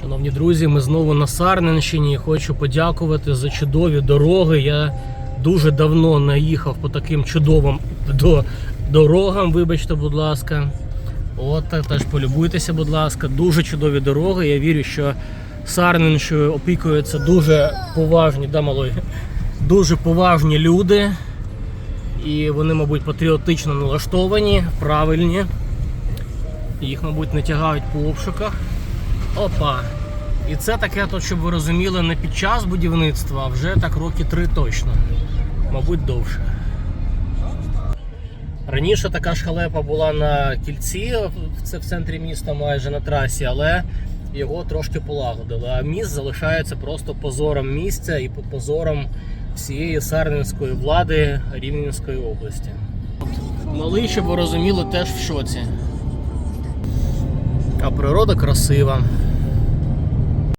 Шановні друзі, ми знову на Сарненщині. Хочу подякувати за чудові дороги. Я дуже давно не їхав по таким чудовим до, дорогам. Вибачте, будь ласка. От теж полюбуйтеся, будь ласка. Дуже чудові дороги. Я вірю, що Сарненщою опікуються дуже поважні, да, малой, дуже поважні люди. І вони, мабуть, патріотично налаштовані, правильні. Їх, мабуть, не тягають по обшуках. Опа. І це таке, то, щоб ви розуміли, не під час будівництва, а вже так роки три точно. Мабуть, довше. Раніше така ж халепа була на кільці, це в центрі міста майже на трасі, але його трошки полагодили. А міст залишається просто позором місця і позором всієї сарненської влади Рівненської області. Малий, щоб ви розуміли, теж в шоці. А природа красива.